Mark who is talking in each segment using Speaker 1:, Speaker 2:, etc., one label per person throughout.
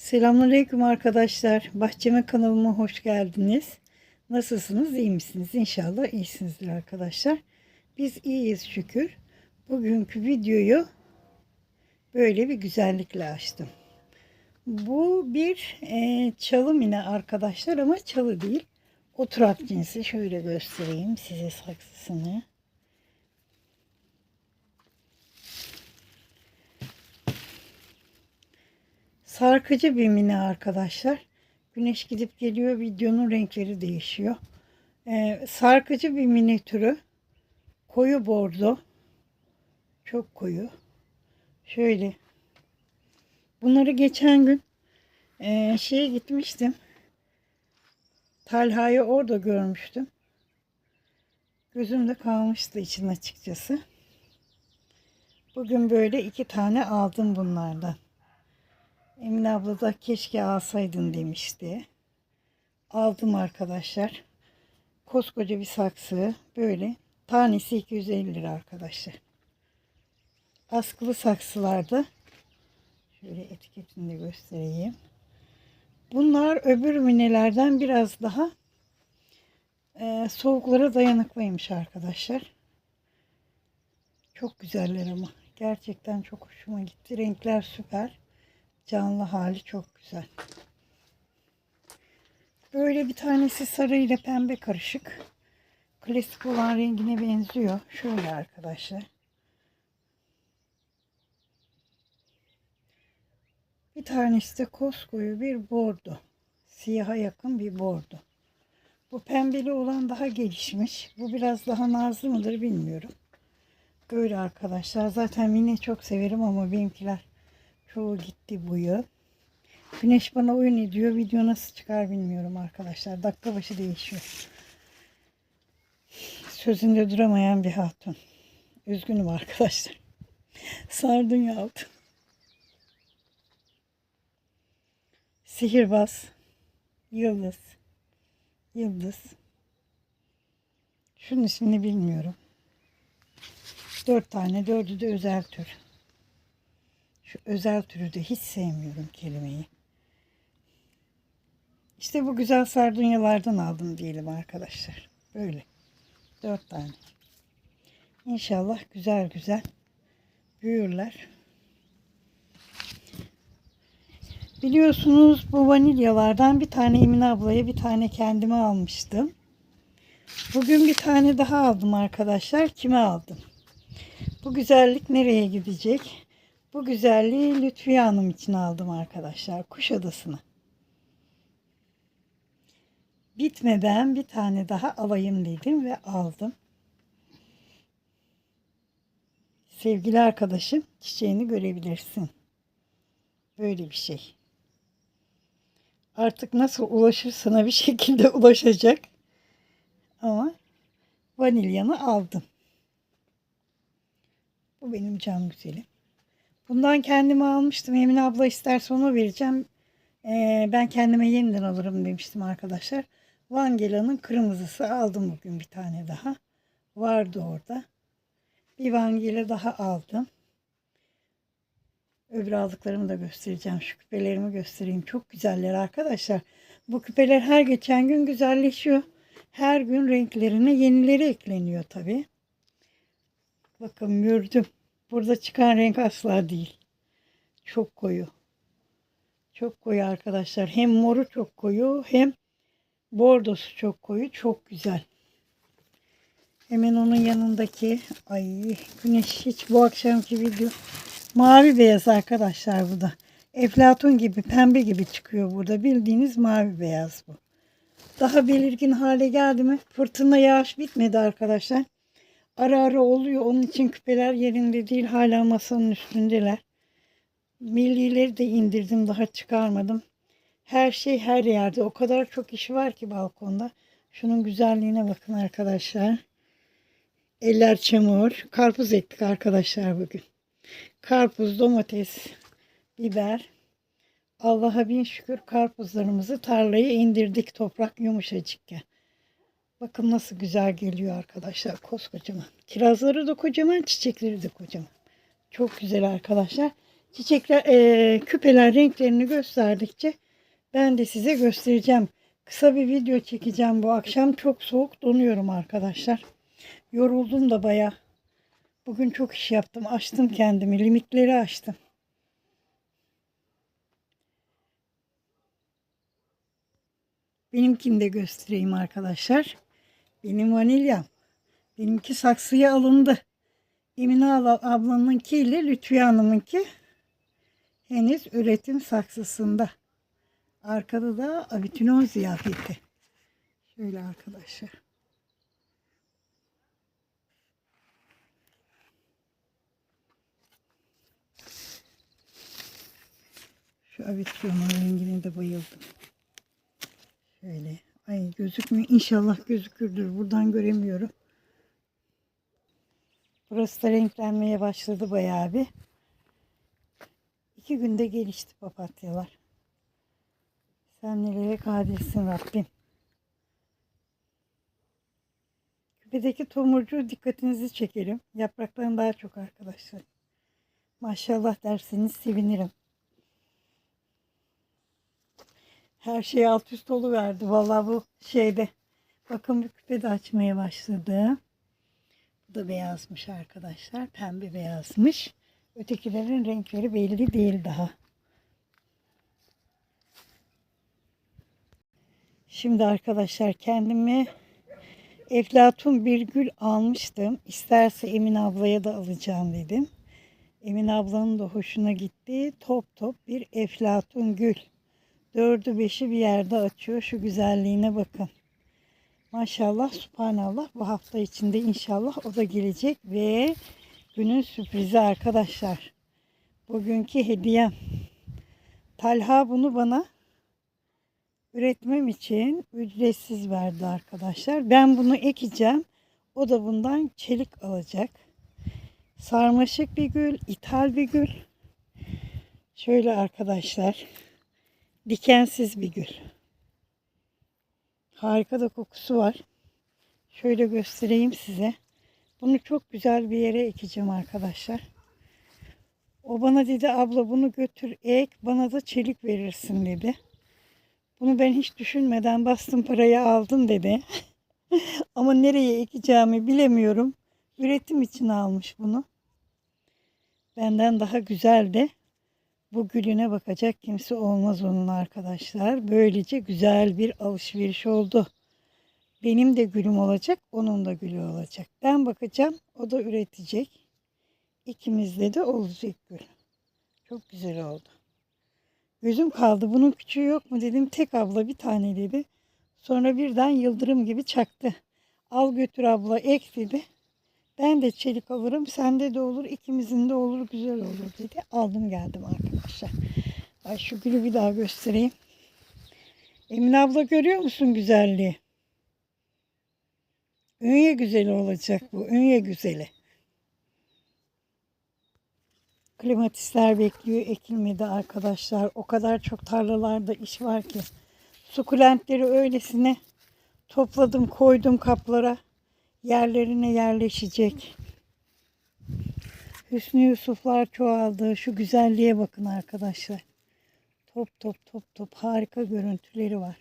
Speaker 1: Selamünaleyküm arkadaşlar. Bahçeme kanalıma hoş geldiniz. Nasılsınız? İyi misiniz? İnşallah iyisinizdir arkadaşlar. Biz iyiyiz şükür. Bugünkü videoyu böyle bir güzellikle açtım. Bu bir e, çalı mine arkadaşlar ama çalı değil. Oturak cinsi. Şöyle göstereyim size saksısını. Sarkıcı bir mine arkadaşlar. Güneş gidip geliyor. Videonun renkleri değişiyor. Ee, sarkıcı bir mini türü. Koyu bordo. Çok koyu. Şöyle. Bunları geçen gün e, şeye gitmiştim. Talha'yı orada görmüştüm. Gözümde kalmıştı için açıkçası. Bugün böyle iki tane aldım bunlardan. Emine abla da keşke alsaydın demişti. Aldım arkadaşlar. Koskoca bir saksı böyle. Tanesi 250 lira arkadaşlar. Askılı saksılarda şöyle etiketini de göstereyim. Bunlar öbür minelerden biraz daha e, soğuklara dayanıklıymış arkadaşlar. Çok güzeller ama. Gerçekten çok hoşuma gitti. Renkler süper. Canlı hali çok güzel. Böyle bir tanesi sarı ile pembe karışık. Klasik olan rengine benziyor. Şöyle arkadaşlar. Bir tanesi de koskoyu bir bordo. Siyaha yakın bir bordo. Bu pembeli olan daha gelişmiş. Bu biraz daha nazlı mıdır bilmiyorum. Böyle arkadaşlar. Zaten mini çok severim ama benimkiler çoğu gitti bu yıl. Güneş bana oyun ediyor. Video nasıl çıkar bilmiyorum arkadaşlar. Dakika başı değişiyor. Sözünde duramayan bir hatun. Üzgünüm arkadaşlar. Sardunya aldım. Sihirbaz. Yıldız. Yıldız. Şunun ismini bilmiyorum. Dört tane. Dördü de özel tür. Şu özel türü de hiç sevmiyorum kelimeyi. İşte bu güzel sardunyalardan aldım diyelim arkadaşlar. Böyle. Dört tane. İnşallah güzel güzel büyürler. Biliyorsunuz bu vanilyalardan bir tane Emine ablaya bir tane kendime almıştım. Bugün bir tane daha aldım arkadaşlar. Kime aldım? Bu güzellik nereye gidecek? Bu güzelliği Lütfiye Hanım için aldım arkadaşlar. Kuşadası'na. Bitmeden bir tane daha alayım dedim ve aldım. Sevgili arkadaşım çiçeğini görebilirsin. Böyle bir şey. Artık nasıl ulaşır sana bir şekilde ulaşacak. Ama vanilyanı aldım. Bu benim can güzelim. Bundan kendime almıştım. Emine abla isterse onu vereceğim. Ee, ben kendime yeniden alırım demiştim arkadaşlar. Vangela'nın kırmızısı aldım bugün bir tane daha. Vardı orada. Bir Vangela daha aldım. Öbür aldıklarımı da göstereceğim. Şu küpelerimi göstereyim. Çok güzeller arkadaşlar. Bu küpeler her geçen gün güzelleşiyor. Her gün renklerine yenileri ekleniyor tabi. Bakın mürdüm. Burada çıkan renk asla değil. Çok koyu. Çok koyu arkadaşlar. Hem moru çok koyu hem bordosu çok koyu. Çok güzel. Hemen onun yanındaki ay güneş hiç bu akşamki video mavi beyaz arkadaşlar bu da. Eflatun gibi pembe gibi çıkıyor burada. Bildiğiniz mavi beyaz bu. Daha belirgin hale geldi mi? Fırtına yağış bitmedi arkadaşlar. Ara ara oluyor. Onun için küpeler yerinde değil. Hala masanın üstündeler. Millileri de indirdim. Daha çıkarmadım. Her şey her yerde. O kadar çok iş var ki balkonda. Şunun güzelliğine bakın arkadaşlar. Eller çamur. Karpuz ektik arkadaşlar bugün. Karpuz, domates, biber. Allah'a bin şükür karpuzlarımızı tarlaya indirdik. Toprak yumuşacıkken. Bakın nasıl güzel geliyor arkadaşlar. Koskocaman. Kirazları da kocaman, çiçekleri de kocaman. Çok güzel arkadaşlar. çiçekler, e, küpeler renklerini gösterdikçe ben de size göstereceğim. Kısa bir video çekeceğim bu akşam. Çok soğuk donuyorum arkadaşlar. Yoruldum da baya. Bugün çok iş yaptım. Açtım kendimi. Limitleri açtım. Benimkini de göstereyim arkadaşlar. Benim vanilyam. Benimki saksıya alındı. Emine abla- ablamınki ile Lütfiye Hanım'ınki henüz üretim saksısında. Arkada da abitinon ziyafeti. Şöyle arkadaşlar. Şu avityonun rengine de bayıldım. Şöyle. Ay gözükmüyor. İnşallah gözükürdür. Buradan göremiyorum. Burası da renklenmeye başladı bayağı bir. İki günde gelişti papatyalar. Sen nelere kadirsin Rabbim. Küpedeki tomurcuğu dikkatinizi çekerim. Yaprakların daha çok arkadaşlar. Maşallah derseniz sevinirim. Her şey alt üst verdi. Vallahi bu şeyde. Bakın bir küpe de açmaya başladı. Bu da beyazmış arkadaşlar. Pembe beyazmış. Ötekilerin renkleri belli değil daha. Şimdi arkadaşlar kendime Eflatun bir gül almıştım. İsterse Emin ablaya da alacağım dedim. Emin ablanın da hoşuna gitti. Top top bir Eflatun gül. Dördü beşi bir yerde açıyor. Şu güzelliğine bakın. Maşallah, subhanallah bu hafta içinde inşallah o da gelecek ve günün sürprizi arkadaşlar. Bugünkü hediyem. Talha bunu bana üretmem için ücretsiz verdi arkadaşlar. Ben bunu ekeceğim. O da bundan çelik alacak. Sarmaşık bir gül, ithal bir gül. Şöyle arkadaşlar. Dikensiz bir gül. Harika da kokusu var. Şöyle göstereyim size. Bunu çok güzel bir yere ekeceğim arkadaşlar. O bana dedi abla bunu götür ek bana da çelik verirsin dedi. Bunu ben hiç düşünmeden bastım parayı aldım dedi. Ama nereye ekeceğimi bilemiyorum. Üretim için almış bunu. Benden daha güzel de bu gülüne bakacak kimse olmaz onun arkadaşlar. Böylece güzel bir alışveriş oldu. Benim de gülüm olacak, onun da gülü olacak. Ben bakacağım, o da üretecek. İkimizde de olacak gül. Çok güzel oldu. Gözüm kaldı. Bunun küçüğü yok mu dedim. Tek abla bir tane dedi. Sonra birden yıldırım gibi çaktı. Al götür abla ek dedi. Ben de çelik alırım. Sende de olur. ikimizin de olur. Güzel olur dedi. Aldım geldim arkadaşlar. Ay şu gülü bir daha göstereyim. Emine abla görüyor musun güzelliği? Ünye güzeli olacak bu. Ünye güzeli. Klimatistler bekliyor. Ekilmedi arkadaşlar. O kadar çok tarlalarda iş var ki. Sukulentleri öylesine topladım koydum kaplara. Yerlerine yerleşecek. Hüsnü Yusuflar çoğaldı. Şu güzelliğe bakın arkadaşlar. Top top top top harika görüntüleri var.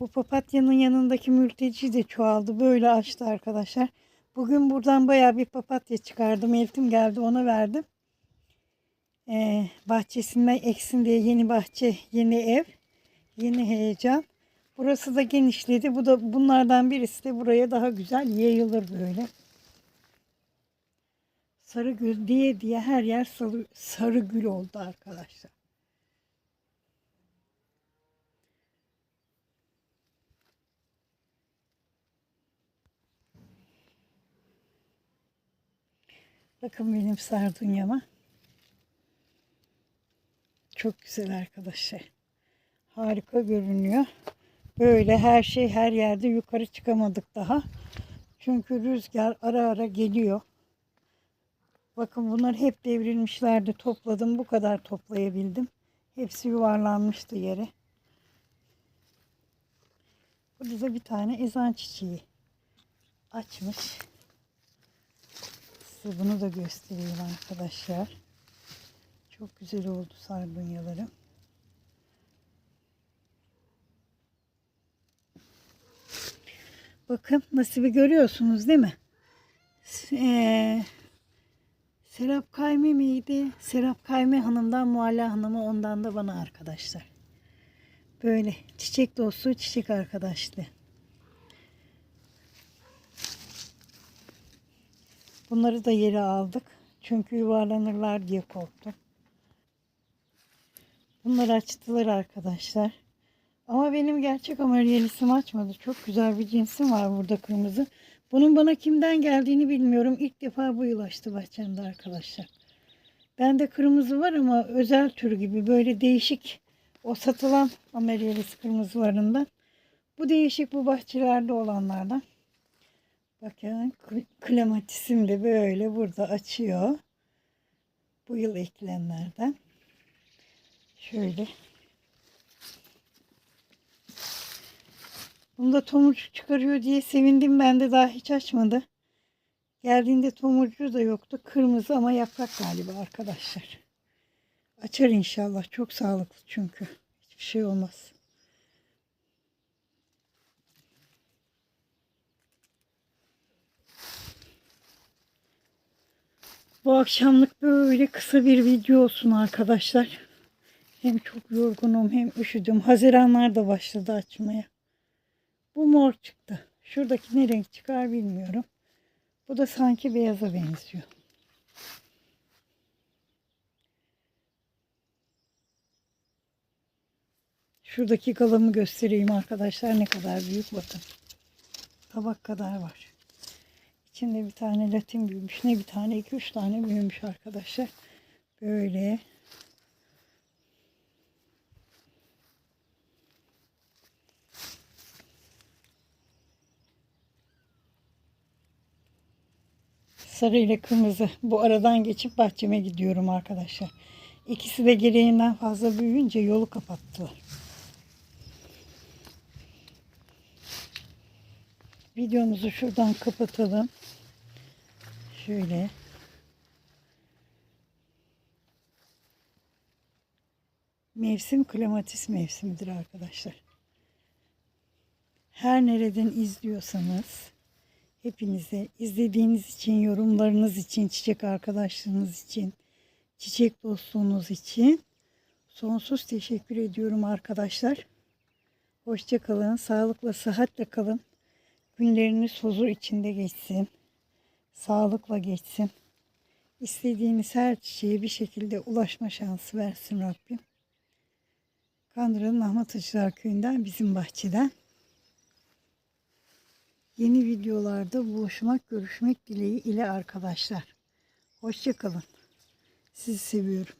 Speaker 1: Bu papatyanın yanındaki mülteci de çoğaldı. Böyle açtı arkadaşlar. Bugün buradan bayağı bir papatya çıkardım. Eltim geldi ona verdim. Ee, bahçesinden eksin diye yeni bahçe, yeni ev, yeni heyecan. Burası da genişledi. Bu da bunlardan birisi de buraya daha güzel yayılır böyle. Sarı gül diye diye her yer sarı, sarı gül oldu arkadaşlar. Bakın benim sardunyama. Çok güzel arkadaşlar. Harika görünüyor. Böyle her şey her yerde yukarı çıkamadık daha. Çünkü rüzgar ara ara geliyor. Bakın bunlar hep devrilmişlerdi. Topladım. Bu kadar toplayabildim. Hepsi yuvarlanmıştı yere. Burada da bir tane ezan çiçeği açmış. Size bunu da göstereyim arkadaşlar. Çok güzel oldu sardunyalarım. Bakın nasibi görüyorsunuz değil mi? Eee Serap Kayme miydi? Serap Kayme Hanım'dan Mualla Hanım'a ondan da bana arkadaşlar. Böyle çiçek dostu çiçek arkadaşlı. Bunları da yere aldık. Çünkü yuvarlanırlar diye korktum. Bunları açtılar arkadaşlar. Ama benim gerçek amaryelisimi açmadı. Çok güzel bir cinsim var burada kırmızı. Bunun bana kimden geldiğini bilmiyorum. İlk defa bu yıl açtı bahçemde arkadaşlar. Bende kırmızı var ama özel tür gibi böyle değişik o satılan amaryelis kırmızılarından. Bu değişik bu bahçelerde olanlardan. Bakın kl- klematisim de böyle burada açıyor. Bu yıl eklenenlerden. Şöyle. Bunda tomurcuk çıkarıyor diye sevindim. Ben de daha hiç açmadı. Geldiğinde tomurcuğu da yoktu. Kırmızı ama yaprak galiba arkadaşlar. Açar inşallah. Çok sağlıklı çünkü. Hiçbir şey olmaz. Bu akşamlık böyle kısa bir video olsun arkadaşlar. Hem çok yorgunum hem üşüdüm. Haziranlar da başladı açmaya. Bu mor çıktı. Şuradaki ne renk çıkar bilmiyorum. Bu da sanki beyaza benziyor. Şuradaki galamı göstereyim arkadaşlar ne kadar büyük bakın. Tabak kadar var. İçinde bir tane latin büyümüş. Ne bir tane iki üç tane büyümüş arkadaşlar. Böyle. Sarı ile kırmızı. Bu aradan geçip bahçeme gidiyorum arkadaşlar. İkisi de gereğinden fazla büyüyünce yolu kapattılar. Videomuzu şuradan kapatalım. Şöyle. Mevsim klematis mevsimidir arkadaşlar. Her nereden izliyorsanız hepinize izlediğiniz için, yorumlarınız için, çiçek arkadaşlığınız için, çiçek dostluğunuz için sonsuz teşekkür ediyorum arkadaşlar. Hoşça kalın, sağlıkla, sıhhatle kalın. Günleriniz huzur içinde geçsin. Sağlıkla geçsin. İstediğiniz her çiçeğe bir şekilde ulaşma şansı versin Rabbim. Kandıra'nın Ahmet Hacılar Köyü'nden bizim bahçeden. Yeni videolarda buluşmak, görüşmek dileği ile arkadaşlar. Hoşçakalın. Sizi seviyorum.